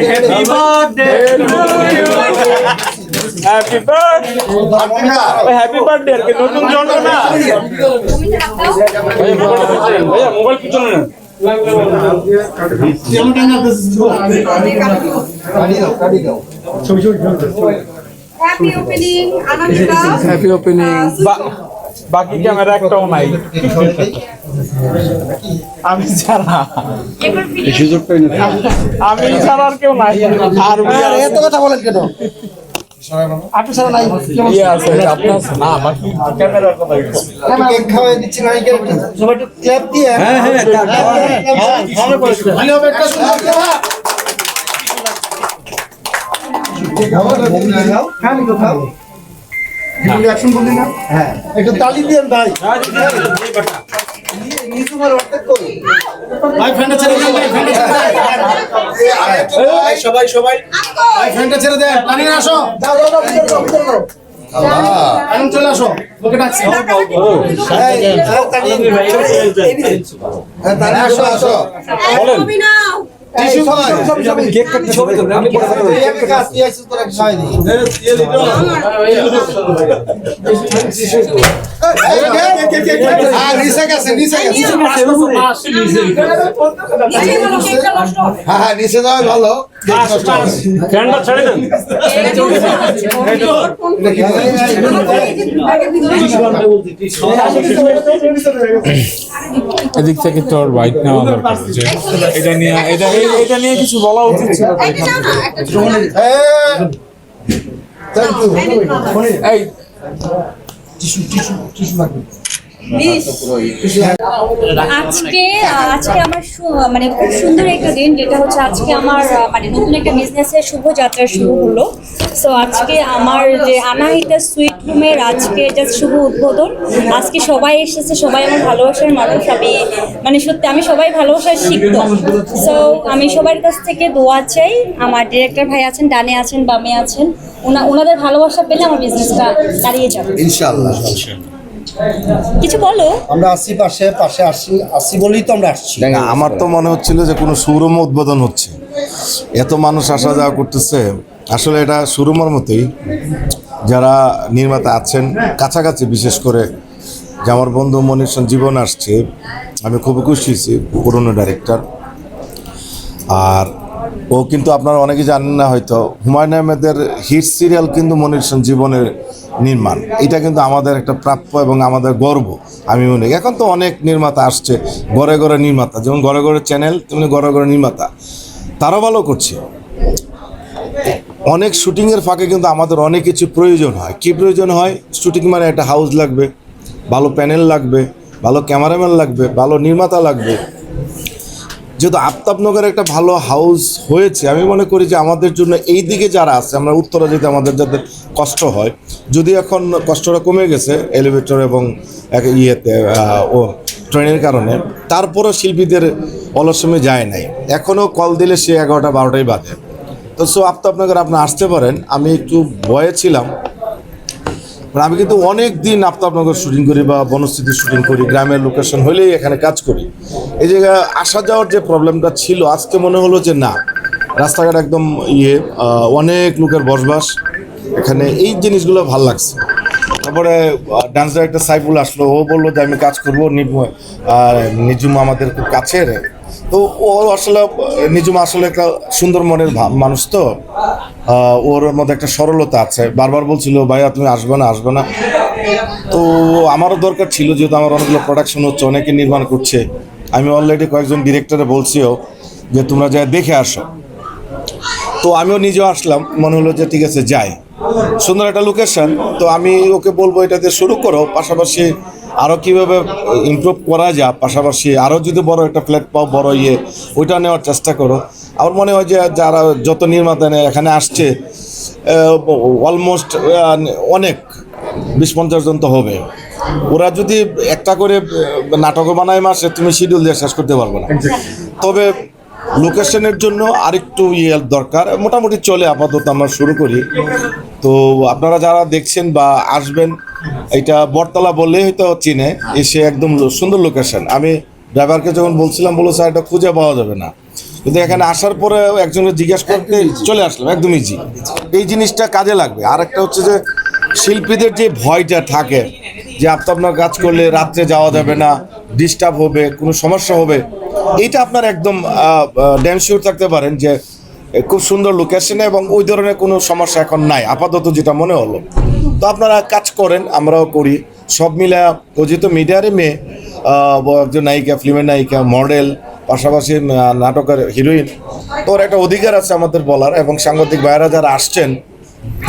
Happy birthday happy birthday আর কি নতুন জন্ম না ভাইয়া মোবাইল পিছনে না happy opening Anamika happy opening বা- বাকি ক্যামেরা একটাও নাই আমি ছাড়া আমি ছাড়া আর কেউ নাই আর এত কথা বলেন কেন আপনি ছাড়া নাই ইয়ে আছে আপনার না বাকি ক্যামেরার কথা কেক খাওয়াই দিচ্ছি না সবাই একটু ক্ল্যাপ দিয়ে হ্যাঁ হ্যাঁ ভালো হবে একটা সুন্দর দেওয়া হ্যাঁ একটু তালি দিয়েন ভাই ভাই ফ্রেন্ডটা ছেড়ে দেন ভাই সবাই সবাই ছেড়ে দেন আসো এখন চলে আসো ওকে ডাকছি। হ্যাঁ, আসো আসো হ্যাঁ নিচে হ্যাঁ হ্যাঁ যাওয়া ভালো এদিক থেকে তোর বাইক নেওয়া দরকার এটা নিয়ে এটা এটা নিয়ে কিছু বলা উচিত ছিল এই একটা এখানে। দাও না, আজকে আজকে আমার মানে খুব সুন্দর একটা দিন যেটা হচ্ছে আজকে আমার মানে নতুন একটা বিজনেসের শুভ যাত্রা শুরু হলো। সো আজকে আমার যে আনাহিতা সুইট রুমের আজকে জাস্ট শুভ উদ্বোধন। আজকে সবাই এসেছে সবাই আমার ভালোবাসার মানুষ। আমি মানে সত্যি আমি সবাই ভালোবাসার শিখত সো আমি সবার কাছ থেকে দোয়া চাই। আমার ডিরেক্টর ভাই আছেন ডানে আছেন বামে আছেন। ওনা ওনাদের ভালোবাসা পেলে আমার বিজনেসটা দাঁড়িয়ে যাবে। ইনশাআল্লাহ। কিছু বলো। আমরা আসছি পাশে পাশে আসছি আসছি বলেই তো আমরা আসছি। না, আমার তো মনে হচ্ছিল যে কোনো শোরুম উদ্বোধন হচ্ছে। এত মানুষ আসা যাওয়া করতেছে। আসলে এটা শোরুমের মতোই। যারা নির্মাতা আছেন কাছাকাছি বিশেষ করে যে আমার বন্ধু মনির সেন জীবন আসছে আমি খুবই খুশি হয়েছি পুরনো ডাইরেক্টর আর ও কিন্তু আপনারা অনেকে জানেন না হয়তো হুমায়ুন আহমেদের হিট সিরিয়াল কিন্তু মনির জীবনের নির্মাণ। এটা কিন্তু আমাদের একটা প্রাপ্য এবং আমাদের গর্ব, আমি মনে করি। এখন তো অনেক নির্মাতা আসছে ঘরে ঘরে নির্মাতা। যেমন ঘরে ঘরে চ্যানেল, তেমনি ঘরে ঘরে নির্মাতা। তারাও ভালো করছে। অনেক শুটিংয়ের ফাঁকে কিন্তু আমাদের অনেক কিছু প্রয়োজন হয়। কি প্রয়োজন হয়? শুটিং মানে একটা হাউস লাগবে, ভালো প্যানেল লাগবে, ভালো ক্যামেরাম্যান লাগবে, ভালো নির্মাতা লাগবে। যেহেতু আফতাবনগর একটা ভালো হাউস হয়েছে, আমি মনে করি যে আমাদের জন্য এই দিকে যারা আছে, আমরা উত্তরা যেতে আমাদের যাদের কষ্ট হয়, যদি এখন কষ্টটা কমে গেছে এলিভেটর এবং এক ইয়েতে ও ট্রেনের কারণে, তারপরও শিল্পীদের অলসমে যায় নাই। এখনও কল দিলে সে এগারোটা, বারোটাই বাজে। তো সো আফতাবনগর আপনি আসতে পারেন। আমি একটু ভয়ে ছিলাম মানে আমি কিন্তু অনেক দিন আফতাবনগর শুটিং করি বা বনস্থিতি শুটিং করি, গ্রামের লোকেশন হলেই এখানে কাজ করি। এই জায়গায় আসা যাওয়ার যে প্রবলেমটা ছিল, আজকে মনে হলো যে না, রাস্তাঘাট একদম ইয়ে অনেক লোকের বসবাস। এখানে এই জিনিসগুলো ভালো লাগছে। তারপরে ডান্স ডাইরেক্টর সাইফুল আসলো, ও বলল যে আমি কাজ করব নিজুম আমাদের খুব কাছের। তো ও আসলে নিজুম আসলে একটা সুন্দর মনের মানুষ তো। ওর মধ্যে একটা সরলতা আছে। বারবার বলছিল, ভাইয়া, তুমি আসবে না আসবে না। তো আমারও দরকার ছিল, যেহেতু আমার অনেকগুলো প্রোডাকশন হচ্ছে, অনেকে নির্মাণ করছে। আমি অলরেডি কয়েকজন ডিরেক্টরে বলছিও যে, তোমরা যা দেখে আসো। তো আমিও নিজেও আসলাম, মনে হলো যে, ঠিক আছে, যাই। সুন্দর একটা লোকেশন তো আমি ওকে বলব এটাতে শুরু করো। পাশাপাশি আরও কীভাবে ইমপ্রুভ করা যায় পাশাপাশি আরও যদি বড় একটা ফ্ল্যাট পাও বড় ইয়ে ওইটা নেওয়ার চেষ্টা করো। আমার মনে হয় যে যারা যত নির্মাতা এখানে আসছে অলমোস্ট অনেক বিশ পঞ্চাশ জন তো হবে। ওরা যদি একটা করে নাটকও বানায় মাসে তুমি শিডিউল দিয়ে শেষ করতে পারবে না। তবে লোকেশনের জন্য আরেকটু ইয়ে দরকার। মোটামুটি চলে, আপাতত আমরা শুরু করি। তো আপনারা যারা দেখছেন বা আসবেন, এটা বটতলা বললেই হয়তো চিনে, এসে একদম সুন্দর লোকেশন আমি ড্রাইভারকে যখন বলছিলাম বলো স্যার, এটা খুঁজে পাওয়া যাবে না। কিন্তু এখানে আসার পরে একজনের জিজ্ঞাসা করতে চলে আসলাম, একদম ইজি এই জিনিসটা কাজে লাগবে। আর একটা হচ্ছে যে, শিল্পীদের যে ভয়টা থাকে, যে আপনি আপনার কাজ করলে রাত্রে যাওয়া যাবে না ডিস্টার্ব হবে, কোনো সমস্যা হবে এইটা আপনার একদম ড্যাম শিওর থাকতে পারেন যে খুব সুন্দর লোকেশনে এবং ওই ধরনের কোনো সমস্যা এখন নাই। আপাতত যেটা মনে হলো। তো আপনারা কাজ করেন, আমরাও করি। সব মিলে ও যেহেতু মিডিয়ারে মেয়ে একজন নায়িকা, ফিল্মের নায়িকা মডেল পাশাপাশি নাটকের হিরোইন ওর একটা অধিকার আছে আমাদের বলার এবং সাংবাদিক ভাইয়েরা যারা আসছেন,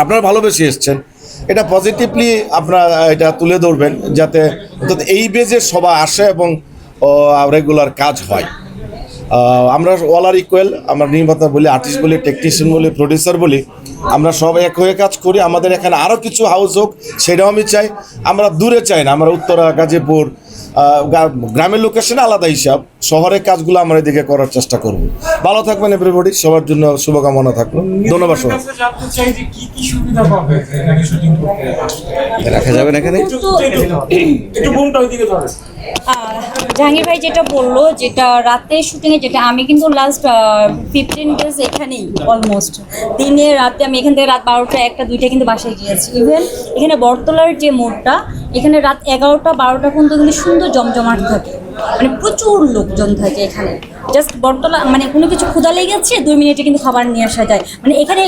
আপনারা ভালোবেসে এসছেন। এটা পজিটিভলি আপনারা এটা তুলে ধরবেন যাতে এই বেজে সবাই আসে এবং রেগুলার কাজ হয়। আমরা অল আর ইকুয়াল আমরা নির্মাতা বলি আর্টিস্ট বলি টেকনিশিয়ান বলি প্রডিউসার বলি আমরা সব এক হয়ে কাজ করি। আমাদের এখানে আরও কিছু হাউস হোক সেটাও আমি চাই। আমরা দূরে চাই না আমরা উত্তরা গাজীপুর গ্রামের লোকেশনে আলাদা হিসাব। শহরের কাজগুলো আমরা এদিকে করার চেষ্টা করব। ভালো থাকবেন এভরিবডি সবার জন্য শুভকামনা থাকল। ধন্যবাদ সবাই। কাছে জানতে চাই যে কি কি সুবিধা পাবে এখানে শুটিং করতে? আসলে রাখা যাবে না এখানে? জাহাঙ্গীর ভাই যেটা বলল, যেটা রাতে শুটিংয়ে যেটা, আমি কিন্তু লাস্ট ফিফটিন ডেজ এখানেই অলমোস্ট দিনে রাতে আমি এখান থেকে রাত বারোটা, একটা, দুইটা কিন্তু বাসায় গিয়েছি। ইভেন এখানে বটতলার যে মোড়টা, এখানে রাত এগারোটা, বারোটা পর্যন্ত কিন্তু সুন্দর জমজমাট থাকে। মানে প্রচুর লোকজন থাকে এখানে। জাস্ট বটতলা মানে কোনো কিছু ক্ষুদা লেগে গেছে দুই মিনিটে কিন্তু খাবার নিয়ে আসা যায়। মানে এখানে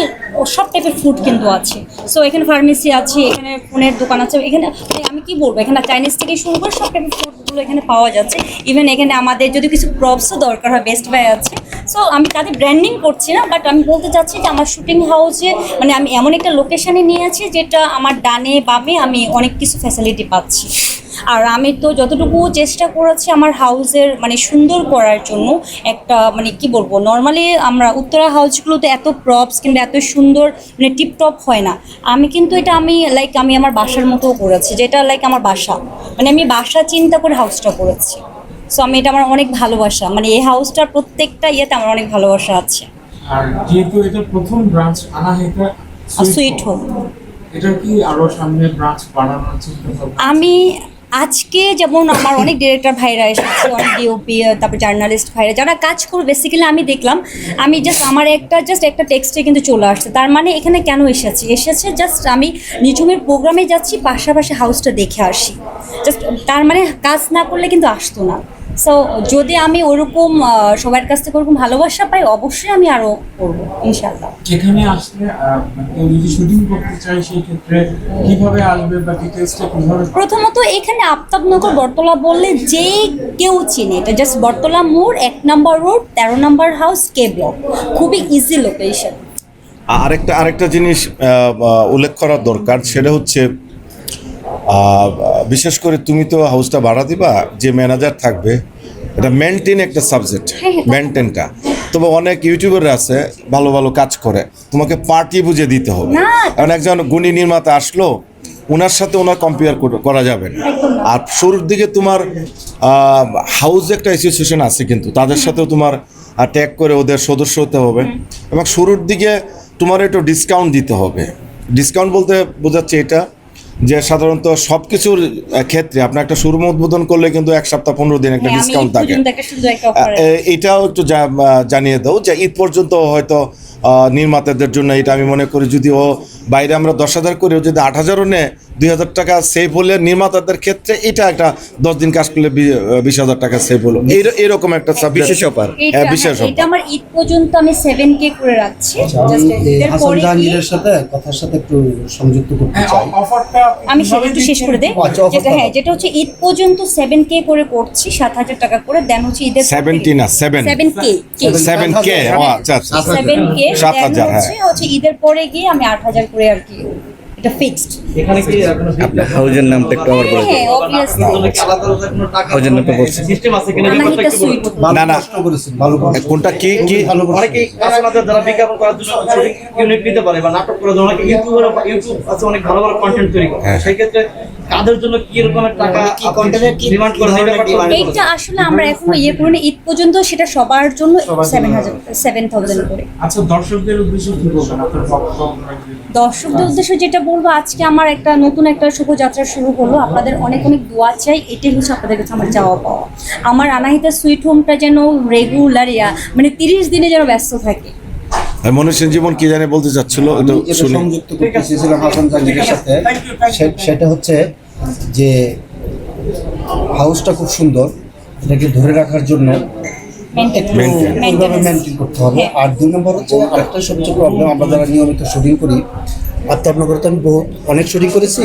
সব টাইপের ফুড কিন্তু আছে। সো এখানে ফার্মেসি আছে, এখানে ফোনের দোকান আছে, এখানে মানে আমি কি বলব, এখানে চাইনিজ থেকে শুরু করে সব টাইপের ফুডগুলো এখানে পাওয়া যাচ্ছে। ইভেন এখানে আমাদের যদি কিছু প্রপসও দরকার হয় বেস্ট বাই আছে। সো আমি তাদের ব্র্যান্ডিং করছি না বাট আমি বলতে চাচ্ছি যে আমার শুটিং হাউসে মানে আমি এমন একটা লোকেশানে নিয়ে আছি, যেটা আমার ডানে বামে আমি অনেক কিছু ফ্যাসিলিটি পাচ্ছি। আর আমি তো যতটুকু চেষ্টা করেছি আমার হাউসের মানে সুন্দর করার জন্য একটা মানে কি বলব নর্মালি আমরা উত্তরা হাউসগুলোতে এত প্রপস কিংবা এত সুন্দর মানে টিপটপ হয় না। আমি কিন্তু এটা আমি লাইক আমি আমার বাসার মতো করেছি যেটা লাইক আমার বাসা। মানে আমি বাসা চিন্তা করে হাউসটা করেছি। সো আমি এটা আমার অনেক ভালোবাসা। মানে এই হাউসটার প্রত্যেকটা ইয়েতে আমার অনেক ভালোবাসা আছে। আর যেহেতু এটা প্রথম ব্রাঞ্চ আনাহিতা সুইট হোম এটা কি আরও সামনে ব্রাঞ্চ বাড়ানোর চিন্তা আমি আজকে যেমন আমার অনেক ডিরেক্টর ভাইরা এসেছে, অনেক ডিওপি তারপর জার্নালিস্ট ভাইরা, যারা কাজ করে বেসিক্যালি আমি দেখলাম, আমি জাস্ট আমার একটা জাস্ট একটা টেক্সটে কিন্তু চলে আসছে। তার মানে এখানে কেন এসেছি? এসেছে জাস্ট আমি নিঝুমের প্রোগ্রামে যাচ্ছি, পাশাপাশি হাউসটা দেখে আসি। জাস্ট তার মানে কাজ না করলে কিন্তু আসতো না। সো যদি আমি ওরকম সবার কাছ থেকে ওরকম ভালোবাসা পাই অবশ্যই আমি আরও করব ইনশাল্লাহ যেখানে আসলে আহ, কেউ যদি শুটিং করতে চায় সেই ক্ষেত্রে কীভাবে আসবে বা ডিটেলসটা কীভাবে প্রথমত এখানে আফতাবনগর বটতলা বললে যে কেউ চিনে। এটা জাস্ট বটতলা মোড় এক নম্বর রোড তেরো নম্বর হাউস কে ব্লক খুবই ইজি লোকেশন আরেকটা আরেকটা জিনিস উল্লেখ করার দরকার সেটা হচ্ছে বিশেষ করে তুমি তো হাউসটা ভাড়া দিবা যে ম্যানেজার থাকবে এটা মেনটেন একটা সাবজেক্ট হ্যাঁ, হ্যাঁ। মেনটেনটা তবে অনেক ইউটিউবার আছে ভালো ভালো কাজ করে তোমাকে পার্টি বুঝে দিতে হবে। কারণ একজন গুণী নির্মাতা আসলো ওনার সাথে ওনার কম্পেয়ার করা যাবে না। আর শুরুর দিকে তোমার হাউস একটা অ্যাসোসিয়েশন আছে কিন্তু তাদের সাথেও তোমার ট্যাগ করে ওদের সদস্য হতে হবে। এবং শুরুর দিকে তোমার একটু ডিসকাউন্ট দিতে হবে। ডিসকাউন্ট বলতে বোঝাচ্ছে এটা যে সাধারণত সবকিছুর ক্ষেত্রে আপনার একটা শোরুম উদ্বোধন করলে কিন্তু এক সপ্তাহ পনেরো দিন একটা হ্যাঁ, ডিসকাউন্ট থাকে। অফার এ- এটাও একটু জানিয়ে দাও যে ঈদ পর্যন্ত হয়তো নির্মাতাদের জন্য এটা আমি মনে করি যদি ও বাইরে আমরা দশ হাজার করে ও যদি আট হাজারও নেয় দুই হাজার টাকা সেভ হলে নির্মাতাদের ক্ষেত্রে এটা একটা দশ দিন কাজ করলে বিশ হাজার টাকা সেভ হলো। এরকম একটা বিশেষ অফার হ্যাঁ, বিশেষ হ্যাঁ, এটা আমার ঈদ পর্যন্ত আমি সেভেন কে করে রাখছি। আচ্ছা, হাসান জাহাঙ্গীরের সাথে কথার সাথে একটু সংযুক্ত করতে হ্যাঁ, চাই। আমি সেটা একটু শেষ করে দেই। আচ্ছা, যেটা হ্যাঁ যেটা হচ্ছে ঈদ পর্যন্ত সেভেন কে করে করছি সাত হাজার টাকা করে দেন হচ্ছে ঈদের সেভেন্টি না seven seven K seven K. Seven K সাত হাজার, হ্যাঁ। হচ্ছে ঈদের পরে গিয়ে আমি আট হাজার করে আর কি এটা ফিক্সড আপনার হাউজের নামটা একটু আবার বলে হ্যাঁ অবভিয়াসলি হাউজের নামটা বলছেন আনাহিতা সুইট ভালো না, না। প্রশ্ন করেছেন ভালো প্রশ্ন। কোনটা কি কি? ভালো আপনাদের যারা বিজ্ঞাপন করার জন্য শুটিং ইউনিট নিতে পারে বা নাটক করার জন্য অনেকে ইউটিউবের ইউটিউব আছে অনেক ভালো ভালো কন্টেন্ট তৈরি করে। সেই ক্ষেত্রে কাদের জন্য কি রকমের টাকা কন্টেন্টের কি ডিমান্ড করে সেই এইটা আসলে আমরা এখনও ইয়ে করি ঈদ পর্যন্ত সেটা সবার জন্য করে। আচ্ছা দর্শকদের উদ্দেশ্যে কি বলবেন? আপনার দর্শকদের উদ্দেশ্যে যেটা বলব আজকে আমার আমার একটা নতুন একটা শুভযাত্রা শুরু হলো। আপনাদের অনেক অনেক দোয়া চাই এটাই হচ্ছে আপনাদের কাছে আমার যাওয়া পাওয়া। আমার আনাহিতা সুইট হোমটা যেন রেগুলার ইয়া মানে তিরিশ দিনে যেন ব্যস্ত থাকে। জীবন কি জানে বলতে চাচ্ছিল সংযুক্ত হাসান সাথে। সেটা হচ্ছে যে হাউসটা খুব সুন্দর এটাকে ধরে রাখার জন্য একটু ওইভাবে মেনটেন করতে হবে। আর দুই নম্বর হচ্ছে আরেকটা সবচেয়ে প্রবলেম আমরা যারা নিয়মিত শুটিং করি আত্মাবনগরে তো আমি বহুত অনেক শুটিং করেছি।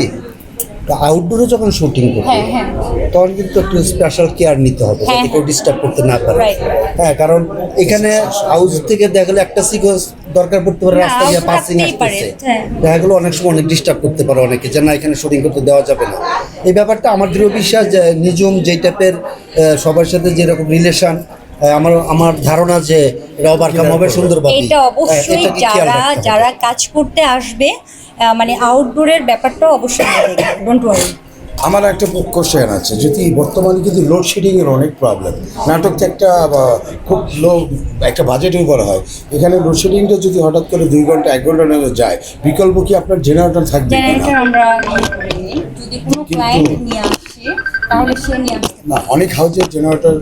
তো আউটডোরে যখন শুটিং করি হ্যাঁ হ্যাঁ। তখন কিন্তু একটু স্পেশাল কেয়ার নিতে হবে হ্যাঁ, যাতে কেউ ডিস্টার্ব করতে না পারে। হ্যাঁ কারণ এখানে হাউস থেকে দেখা গেলো একটা সিকোয়েন্স দরকার পড়তে পারে রাস্তা দিয়ে পাসিং আসতেছে। দেখা গেলো অনেক সময় অনেক ডিস্টার্ব করতে পারে অনেকে যে না এখানে শুটিং করতে দেওয়া যাবে না। এই ব্যাপারটা আমার দৃঢ় বিশ্বাস যে নিজুম যেই টাইপের সবার সাথে যেরকম রিলেশন আমার আমার ধারণা যে এটা ওভারকাম হবে সুন্দরভাবে এটা অবশ্যই যারা যারা কাজ করতে আসবে মানে আউটডোরের ব্যাপারটা অবশ্যই ডোন্ট ওয়ারি আমার একটা কোশ্চেন আছে যদি বর্তমানে কিন্তু লোডশেডিং এর অনেক প্রবলেম নাটক তো একটা খুব লো একটা বাজেটের উপর হয়। এখানে লোডশেডিংটা যদি হঠাৎ করে দুই ঘণ্টা এক ঘণ্টা নেমে যায় বিকল্প কি আপনার জেনারেটর থাকবে জেনারেটর আমরা ইয়ে যদি কোনো ক্লায়েন্ট নিয়ে তাহলে সে নিয়ে আসতে না অনেক হাউজের জেনারেটর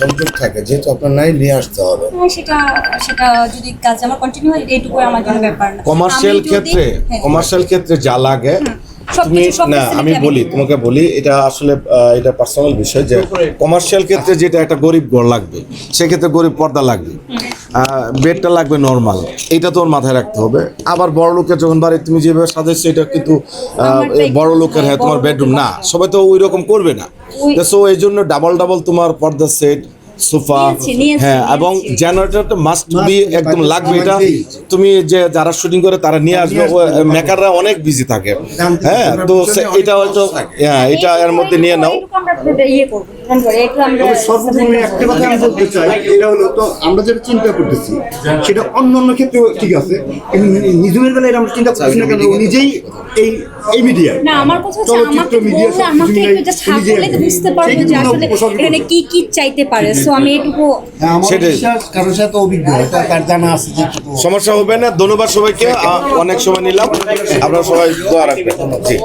সংযোগ থাকে যেহেতু আপনার নাই নিয়ে আসতে হবে। হ্যাঁ, সেটা সেটা যদি কাজ আমার কন্টিনিউ হয় এইটুকু আমার জন্য ব্যাপার না। কমার্শিয়াল আমি ক্ষেত্রে হ্যাঁ, কমার্শিয়াল ক্ষেত্রে যা লাগে তুমি না আমি আমি বলি তোমাকে বলি এটা আসলে এটা পার্সোনাল বিষয় যে কমার্শিয়াল ক্ষেত্রে যেটা একটা গরিব ঘর লাগবে সেক্ষেত্রে গরিব পর্দা লাগবে। বেডটা লাগবে নর্মাল এটা তোর মাথায় রাখতে হবে। আবার বড় লোকের যখন বাড়ি তুমি যেভাবে সাজাইছো এটা কিন্তু বড় লোকের হ্যাঁ তোমার বেডরুম না। সবাই তো ওই রকম করবে না। সো এই জন্য ডাবল ডাবল তোমার পর্দা সেট সোফা হ্যাঁ এবং। জেনারেটরটা মাস্ট বি একদম লাগবে। এটা তুমি যে যারা শুটিং করে তারা নিয়ে আসবে। মেকাররা অনেক বিজি থাকে। হ্যাঁ তো এটা হয়তো হ্যাঁ এটা এর মধ্যে নিয়ে নাও। একটা কথা আমি বলতে চাই এটা হলো তো আমরা যেটা চিন্তা করতেছি সেটা অন্য অন্য ক্ষেত্রে ঠিক আছে কিন্তু নিজুমের বেলায় আমরা চিন্তা করতেছি না কেন নিজেই এই এই মিডিয়া না আমার কথা হচ্ছে আমাকে মিডিয়া আমাকে একটু জাস্ট হাত বলে বুঝতে পারব যে আসলে এখানে কি কি চাইতে পারে। সো আমি এটুকু হ্যাঁ আমার বিশ্বাস কারোর সাথে অভিজ্ঞ এটা তার জানা আছে যে সমস্যা হবে না ধন্যবাদ সবাইকে অনেক সময় নিলাম আপনারা সবাই দোয়া রাখবেন। জি।